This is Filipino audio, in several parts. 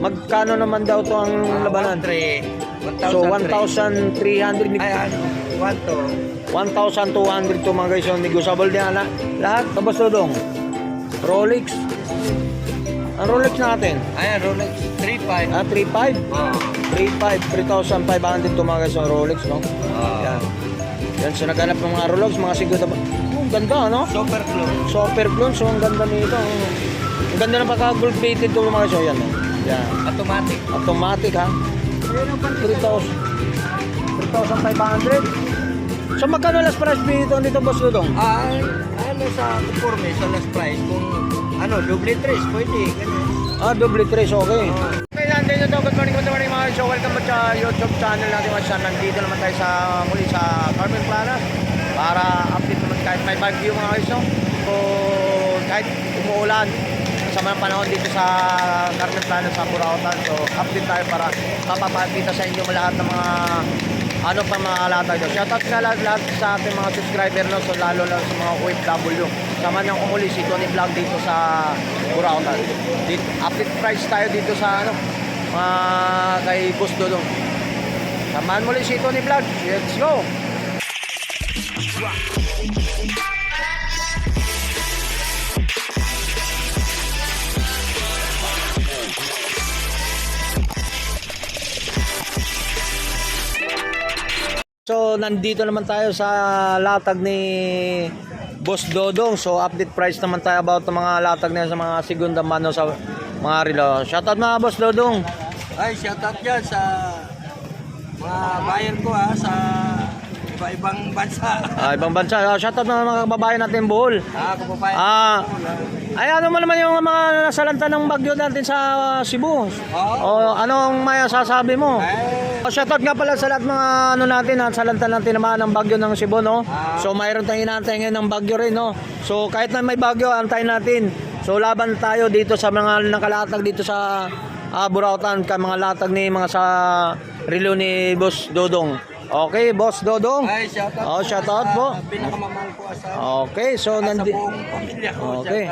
Magkano naman daw to ang labanan? 1,300. So 1,300 Ay, ano? 1 to. 1,200 to mga guys. So negotiable din ala. Lahat. Tapos dong. Rolex. Ang Rolex natin. Ayan, Rolex 3.5. Ah, 3,500. Oh. 3,500, 3,500 to mga guys ang Rolex, no? Oh. Yan. Yan, so naghanap ng mga Rolex, mga siguro. Oh, ganda, no? Super clone. Super clone, so ang ganda nito. Ang ganda ng pagka-gold plated to mga guys. So, yan, no? Yan. Automatic. Automatic, ha? 3,000. 3,500. So magkano last price dito dito boss Dudong? Ay, ano sa conforme sa last price kung ano, double tres, pwede, ganyan. Ah, double tres, okay. Oh. Okay, nandito to. Good morning, good morning mga. So, welcome back sa YouTube channel natin mga guys. Nandito naman tayo sa muli sa Carmen Plana para update naman kahit may bagyo mga guys. No? So, kahit umuulan sa mga panahon dito sa Carmen Plana sa Burautan. So, update tayo para mapapakita sa inyo lahat ng mga ano pa mga alata nyo. Shoutout nga lahat, lahat sa ating mga subscriber no? so lalo lang sa mga OFW. Sama niyang umuli si Tony Vlog dito sa Burautan. Dito, update price tayo dito sa ano, mga kay Boss Dodong. Samahan muli si Tony Vlog. Let's go! Nandito naman tayo sa latag ni Boss Dodong. So, update price naman tayo about ng mga latag na sa mga segunda mano sa mga relo. Shoutout mga Boss Dodong. Ay, shout out dyan sa mga buyer ko ha, sa iba-ibang bansa. Ah, ibang bansa. Ah, shoutout na mga kababayan natin buhol. Ah, kababayan. Ah, ay ano mo naman yung mga nasalanta ng bagyo natin sa Cebu? Oo. O anong may sasabi mo? Eh, Oh, shoutout nga pala sa lahat mga ano natin, ha, salanta natin naman ng bagyo ng Cebu, no? Ah. So mayroon tayong inaantay ngayon ng bagyo rin, no? So kahit na may bagyo, antayin natin. So laban tayo dito sa mga nakalatag dito sa uh, Burautan, ka mga latag ni mga sa relo ni Boss Dodong. Okay, Boss Dodong. ay, shout out. Oh, shout out po. Pinakamamahal ko asa. Okay, so Sa nandi buong pamilya ko. Okay.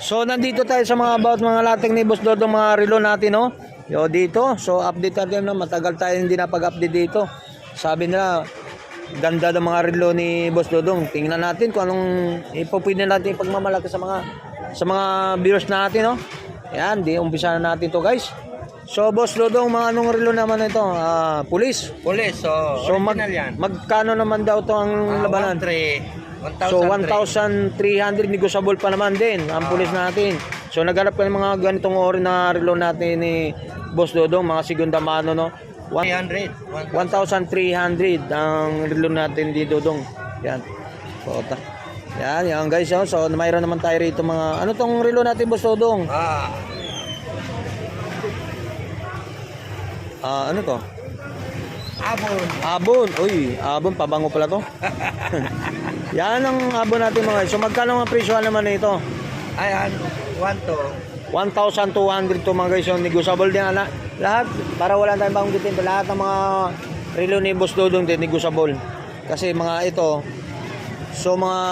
So nandito tayo sa mga about mga latag ni Boss Dodong mga relo natin, no? Yo dito. So update natin na matagal tayo hindi napag-update dito. Sabi nila ganda ng mga relo ni Boss Dodong. Tingnan natin kung anong ipopwede natin pagmamalaki sa mga sa mga viewers natin, no? Yan, di umpisa na natin to, guys. So Boss Dodong, mga anong relo naman ito? Ah, pulis. Pulis, so, So mag, original yan. magkano naman daw to ang Ah, labanan? 1,300. So 1,300 negotiable pa naman din ang pulis natin. So naghanap ka ng mga ganitong ori na relo natin ni Boss Dodong, mga segunda mano no. One- 300. 1,300 ang relo natin di Dodong. Yan. So, ta- yan, yan guys. oh. So mayroon naman tayo rito mga ano tong relo natin Boss Dodong? Ah, Ah, ano to? abon. Abon. Uy, abon pabango pala to. yan ang abon natin mga guys. So magkano ang presyo naman nito? Ay, ano, 1 to. 1,200 to mga guys yung negotiable din ala. Lahat para wala tayong banggitin lahat ng mga relo ni Boss Dodong din negotiable. Kasi mga ito so mga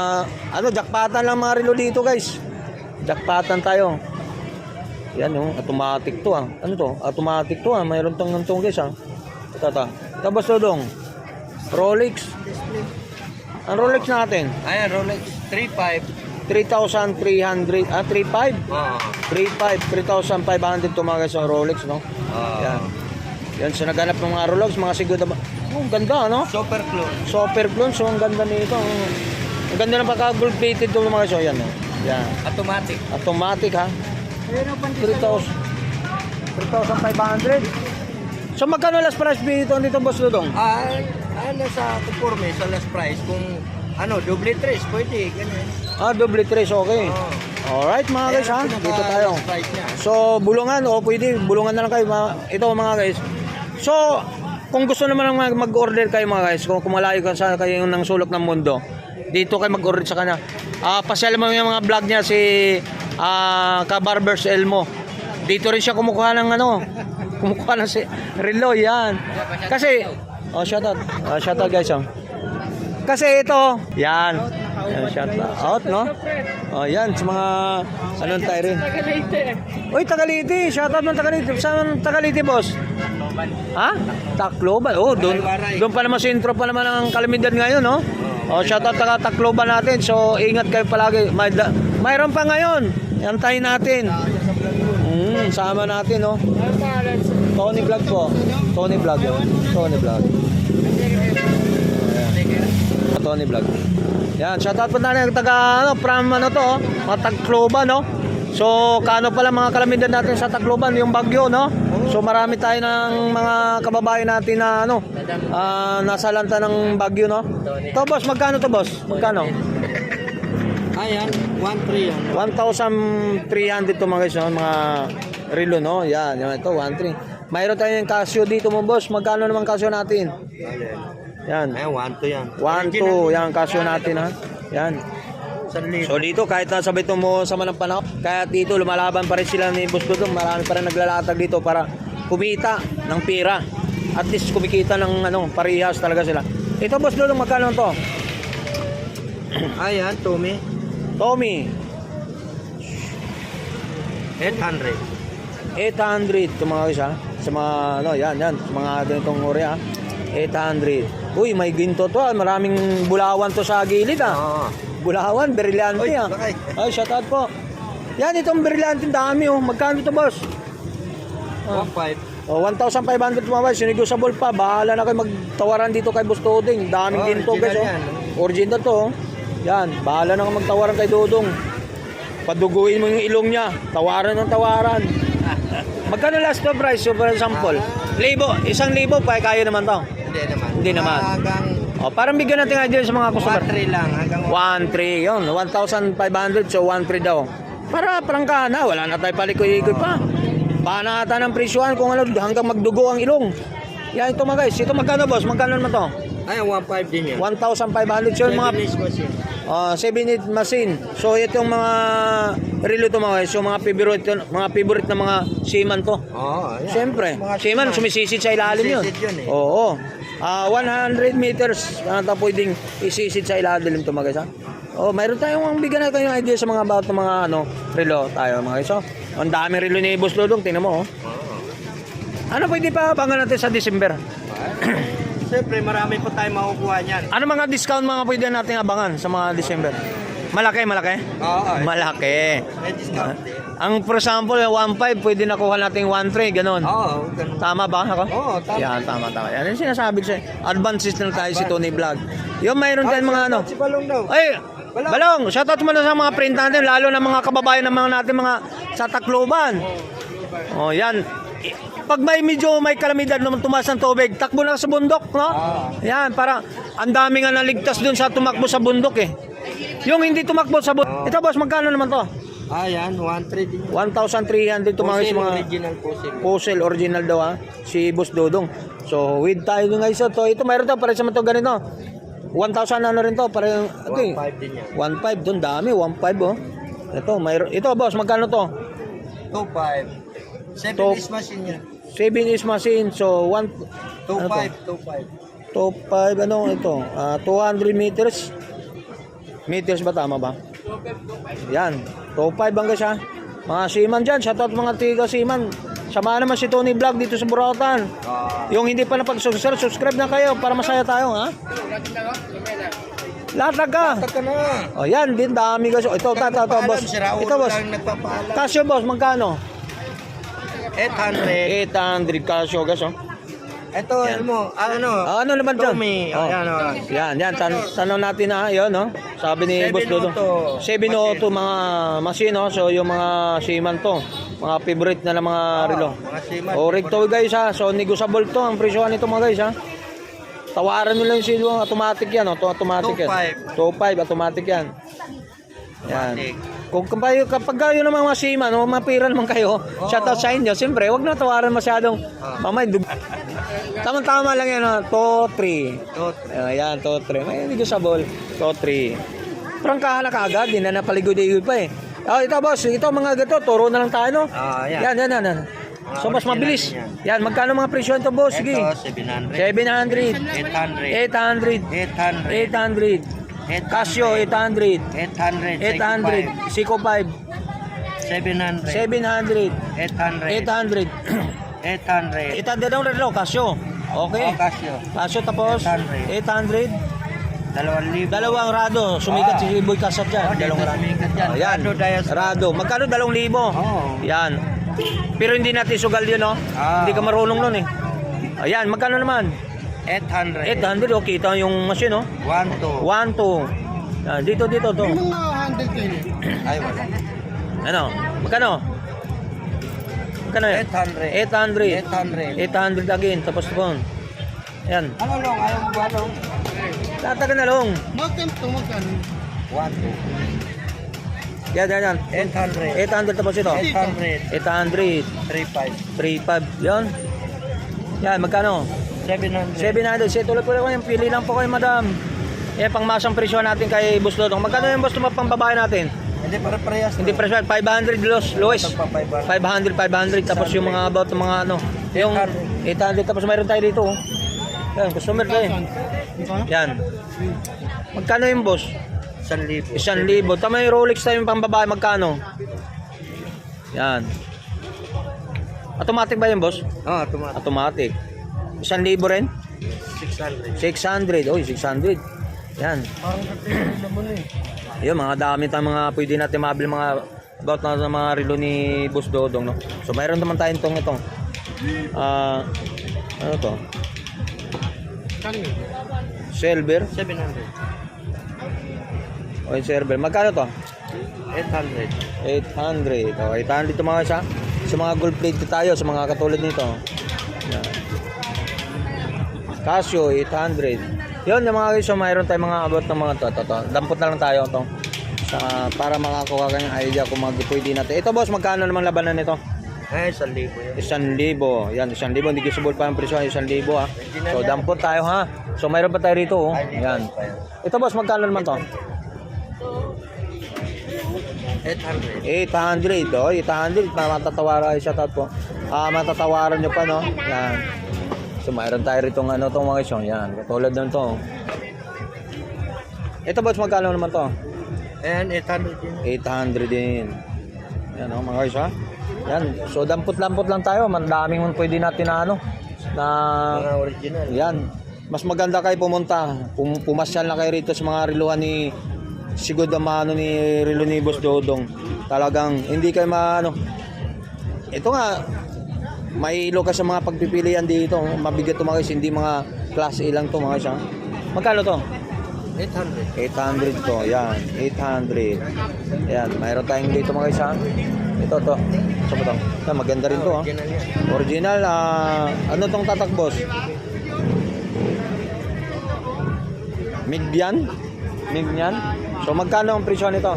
ano jackpatan lang mga relo dito guys. Jackpatan tayo. Yan yung automatic to ah. Ano to? Automatic to ah. Mayroon tong nantong guys ah. Ito. Ito Boss Dodong. Rolex. Ang Rolex natin, Ayan, Rolex 3.5. 3,300 ah 3,500 Oo. 3,500, 3,500 to mga guys ang Rolex, no? Ah. Yan. Yan, so naghanap ng mga Rolex, mga siguro ba? Oh, ang ganda, no? Super clone. Super clone, so ang ganda nito. Ang, ganda ng pagka-gold plated to mga guys. So, yan, no? Yan. Automatic. Automatic, ha? 3,000. 3,500. So, magkano last price dito dito, Boss Dudong? Ay, ano sa conforme sa last price kung ano, double tres, pwede, ganyan. Ah, double tres, okay. Oo. Alright, mga guys, ha? Dito tayo. So, bulungan o pwede, bulungan na lang kayo. Ito mga guys. So, kung gusto naman mag-order kayo mga guys, kung kumalayo ka sa kayo ng sulok ng mundo, dito kayo mag-order sa kanya. Ah, pasyal mo yung mga vlog niya si ah Ka-Barbers Elmo. Dito rin siya kumukuha ng ano, kumukuha ng si relo yan. Kasi oh shout out. Oh, shout out guys. Oh. Kasi ito, yan. Yan, shout out, no? Oh, yan, sa mga, anong tayo rin? Uy, Tagalite. Shout out ng Tagalite. Saan ang Tagalite, boss? Ha? Tacloban. Oh, doon doon pa naman sa intro pa naman ang kalamidad ngayon, no? Oh, shout out taga Tacloban natin. So, ingat kayo palagi. May da- mayroon pa ngayon. Antayin natin. Mm, sama natin, no? Tony Vlog po. Tony Vlog. yun. Tony Vlog. Tony Vlog. Yan, shoutout po na rin taga ano, from ano to, oh, mga Tacloban, no? So, kano pala mga kalamidad natin sa Tacloban, yung bagyo, no? So, marami tayo ng mga kababayan natin na ano, ah, nasa lanta ng bagyo, no? To, boss, magkano to, boss? Magkano? Ayan, 1-3 yan. 1,300 to mga guys, no? mga relo, no? Yan, yan ito, 1,300. Mayroon tayong Casio dito mo, boss. Magkano naman Casio natin? Yan. Ayan, 1-2 yan. 1, 2, yan Casio natin, ha? Yan. So dito kahit nasa bito mo sa manang panahon, kahit dito lumalaban pa rin sila ni Boss Dudong, marami pa rin naglalatag dito para kumita ng pera. At least kumikita ng ano, parehas talaga sila. Ito Boss Dudong, magkano to? Ayan, Tommy. Tommy, 800. 800 to mga ha. Sa mga ano, yan, yan, sa mga ganitong uri ha. 800. Uy, may ginto to ha. Maraming bulawan to sa gilid ha. Oo. Bulawan, brilyante Uy, ha. bakay. Ay, shout out po. Yan, itong brilyante, dami oh. Magkano to boss? 1-5. O, 1,500 mga guys, sinigusable pa. Bahala na kayo magtawaran dito kay Boss Doding. Daming Oh, ginto guys. Oh. yan. Original to. oh. Yan, bahala na kayo magtawaran kay Dodong. Paduguin mo yung ilong niya. Tawaran ng tawaran. Magkano last na price? So, for example, libo. Isang libo pa, kaya naman to. Hindi naman. Hindi naman. Hanggang O, parang bigyan natin idea sa mga customer. 1-3 lang. Hanggang 1,3 yun. 1,500 so 1,3 daw. Para prangkana, wala na tayo palikoy-ikoy pa. Panata ng presyohan kung ano hanggang magdugo ang ilong. Yan ito mga guys. Ito magkano boss? Magkano naman to? Ayan, 1-5 din yan. 1,500 so yung mga Japanese machine. uh, 7 machine. So itong mga relo to mga guys. So mga favorite mga favorite na mga seaman to. Oo, ayan. Siyempre, Mga seaman sumisisid sa ilalim yun. Sumisid yun eh. Oo. Ah, 100 meters ano ta pwedeng isisid sa ilalim to mga guys ha. Oh, mayroon tayong bigyan natin yung idea sa mga about ng mga ano, relo tayo mga guys. Oh. Ang daming relo ni Boss Lodong, tingnan mo oh. Ano pwede pa abangan natin sa December? Siyempre, marami pa tayong makukuha niyan. Ano mga discount mga pwede natin abangan sa mga December? Malaki, malaki? Oo, Malaki. may discount din. Ang for example, 1.5 pwede nakuha natin 1.3, ganun. Oo, ganun. Tama ba ako? Oo, tama. Yan, tama, tama. Yan yung sinasabi ko sa'yo. Advances na tayo si Tony Vlog. Yung mayroon tayong mga ano. Si Balong daw. Ay, Balong. Shoutout mo na sa mga print natin, lalo na mga kababayan ng mga natin mga sa Tacloban. Oh, yan. Pag may medyo may kalamidad naman tumaas ng tubig, takbo na sa bundok, no? Ah. Yan, para ang dami nga naligtas dun sa tumakbo sa bundok eh. Yung hindi tumakbo sa bundok. Ito boss, magkano naman to? Ayan, 1-3 din. 1,300 to mga original fossil. Puzzle original daw ha. Si Boss Dodong. So with tayo guys. So to, ito mayroon to para sa mga to ganito. 1,000 ano rin to para yung ito eh. 1-5 din yan. 1,500 doon dami 1,500 oh. Ito mayroon ito boss magkano to? 2-5. 7 Top. is machine yan. 7 is machine so 1 2-5, 2-5. 2,500 ano ito? Ah, 200 meters. Meters ba tama ba? Yan. 2,500 hanggang siya. Mga seaman dyan. Shoutout mga tiga seaman. Samahan naman si Tony Vlog dito sa Burautan. Ah, Yung hindi pa napag-subscribe, subscribe na kayo para masaya tayo, ha? Latag ka. Taka na. O yan, din dami guys. Ito, ito, ito, ito, boss. Ito, boss. Casio, boss, magkano? 800. 800 Casio, guys, oh. Ito, ano mo, ano? Ah, ano naman dyan? Tommy. Oh. Ayan, oh. Yan, yan. Tan tanong natin na, yun, no? Sabi ni Boss Dodo. 702. 702 mga machine, no? So, yung mga seaman to. Mga favorite na ng mga relo. Mga seaman. O, rig to, guys, ha? So, negotiable to. Ang presyohan nito, mga guys, ha? Tawaran nyo lang yung silo. Automatic yan, no? To- Automatic yan. 2.5, automatic yan. Yan. Kung kapag, kapag kayo ng mga seaman, no, mapira naman kayo, shout out sa inyo. Siyempre, huwag na tawaran masyadong. Mamay, dug- Tama-tama lang yan, no? To 3. Tot. Ayan, to 3. May negotiable. To 3. Prangkahan na kaagad, hindi na napaligoy-ligoy pa eh. Oh, ito boss, ito mga gato, turo na lang tayo, no? Ah, Yan, yan. yan, yan. yan. So, mas mabilis. yan. Yan, magkano mga presyo nito, boss? Sige. Ito, 700. 700. 800. 800. 800. 800. Casio 800. 800. 800. Seiko 5. 700. 700. 800. 800. 800. 800 ang relo, Casio. Okay. Oh, Casio. Casio tapos 800. 800. 2,000. Dalawang rado. Sumikat Ah. si Boy Kasat dyan. Oh, Dalawang rado. sumikat yan. Oh, yan. Rado Dias. Rado. Magkano? Dalawang libo. Oo. Yan. Pero hindi natin sugal yun, no? Ah. Hindi ka marunong nun, eh. Ayan, magkano naman? 800. 800, oh. Kita yung machine, oh. 1, 2. 1, 2. Yan, dito, dito, to. Ay, wala. Ano? Magkano? Magkano yan? 800. 800. 800. 800 again. Tapos po. Yan. Ano long? Ayaw mo ba long? Tatagal na lang. 1, 2. Yan, yan, yan. 800. 800 tapos ito. 800. 800. 35. 3.5. Yan. Yan, magkano? 700. 700. Sige, tuloy po lang Pili lang po kayo, madam. Eh, pang masang presyo natin kay Boss Dodong. Magkano yung Boss Dodong pang babae natin? Hindi para parehas. Hindi presyo. 500 los, lowest. Ito pa 500. 500, 500. Tapos yung mga about ng mga ano. Yung 800. Tapos mayroon tayo dito. oh. Yan, customer tayo. Yan. Magkano yung boss? 1,000. Isang libo. Tama yung Rolex tayo yung pang babae. Magkano? Yan. Automatic ba yung boss? Oh, tumat. Automatic. Isang libo rin? 600. 600. Oy, 600. Yan. Parang katulad naman eh. Yun, mga dami tayong mga pwede natin mabili mga about na sa mga relo ni Boss Dodong, no? So, mayroon naman tayong itong itong ah ano to? Silver. 700. O yung silver. Magkano to? 800. 800. O, 800 ito mga isa. Sa mga gold plate tayo, sa mga katulad nito. Yan. Casio, 800. Yun, yung mga guys, so mayroon tayong mga about ng mga to. to, to. Dampot na lang tayo to. Sa, para makakuha ka ng idea kung mag pwede natin. Ito boss, magkano naman labanan nito? Eh, 1,000 yan. Isang libo. Yan, isang libo. Hindi kisubol pa ang presyo. Isang libo ha. So, dampot tayo ha. So, mayroon pa tayo rito. Oh. Yan. Ito boss, magkano naman to? 800. 800. Oh, 800. Na matatawaran siya po. Ah, matatawaran nyo pa, no? Yan. So, mayroon tayo rito ano tong mga isyo. Yan. Katulad ng to. Ito boss, magkano naman to? And 800 din. 800 din. Yan, oh, mga ha? Yan. So, dampot-lampot lang tayo. Mandaming man pwede natin na ano. Na Mga original. Yan. Mas maganda kayo pumunta. Pum pumasyal na kayo rito sa mga riluhan ni Sigod ang ano ni Rilo ni Boss Dodong. Talagang hindi kayo maano. Ito nga may ilo ka sa mga pagpipilian dito. Mabigat to mga guys, hindi mga class A lang to mga guys. ha? Magkano to? 800. 800 to. Yan, 800. Yan, mayroon tayong dito mga guys. ha? Ito to. Sa to. Yan, maganda rin to ha. Original ah, ano tong tatak boss? Migbian? Migbian? So magkano ang presyo nito?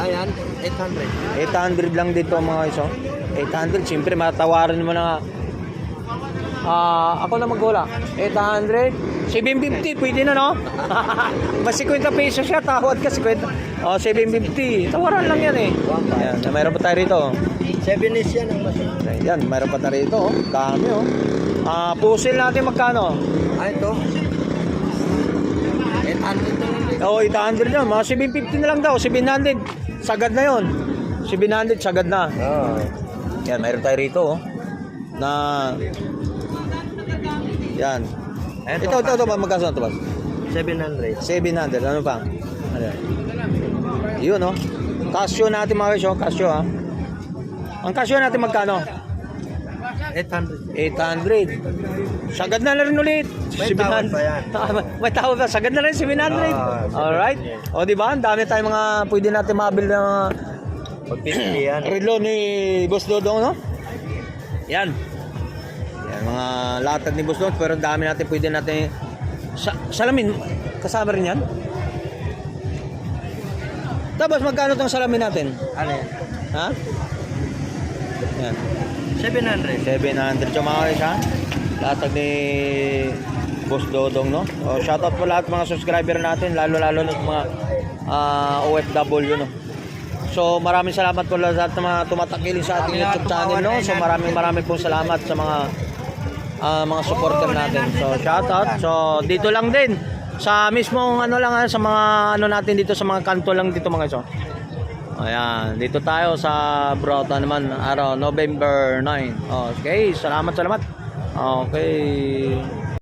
Ayan, 800. 800 lang dito mga iso. 800, siyempre matawaran mo na Ah, ako na magwala. 800, 750, pwede na no? Mas 50 pesos siya, tawad ka 50. Oh, 750. Tawaran lang yan eh. Yan, mayroon pa tayo rito. 7 is yan ang machine. Yan, mayroon pa tayo rito. Oh. Dami oh. Ah, pusil natin magkano? Ah, ito. 800 na lang din. Oo, 800 na. Mga 750 na lang daw. 700. Sagad na yon. 700, sagad na. Oo. Yan, mayroon tayo rito. Oh, na... Yan. Ito, Ito, ito, ito. Magkano ito ba? 700. 700. Ano pa? Ano? Yun, oh. Casio natin mga guys, oh. Casio, ha. Ang Casio natin magkano? 800. 800. Sagad na rin ulit. May tawad 700. pa yan. Ah, may- tawad pa. Sagad na rin 700. Ah, Alright. O, di ba? Ang dami tayong mga pwede natin mabil na mga Pagpipilian. relo ni Boss Dodong, no? Yan. Yan, mga latag ni Boss Dodong. Pero dami natin pwede natin... Sa, salamin, kasama rin yan? Tapos magkano tong salamin natin? Ano yan? Ha? Yan. 700. 700 yung mga guys ha. Latag ni Boss Dodong no. O, shoutout po lahat mga subscriber natin lalo lalo na sa mga ah, OFW no. So maraming salamat po lahat ng mga tumatakiling sa ating YouTube channel no. So maraming maraming po salamat sa mga uh, mga supporter natin. So shout out. So dito lang din sa mismong ano lang ha, sa mga ano natin dito sa mga kanto lang dito mga so. Oh. Ayan, dito tayo sa Brota naman araw November 9. Okay, salamat salamat. Okay.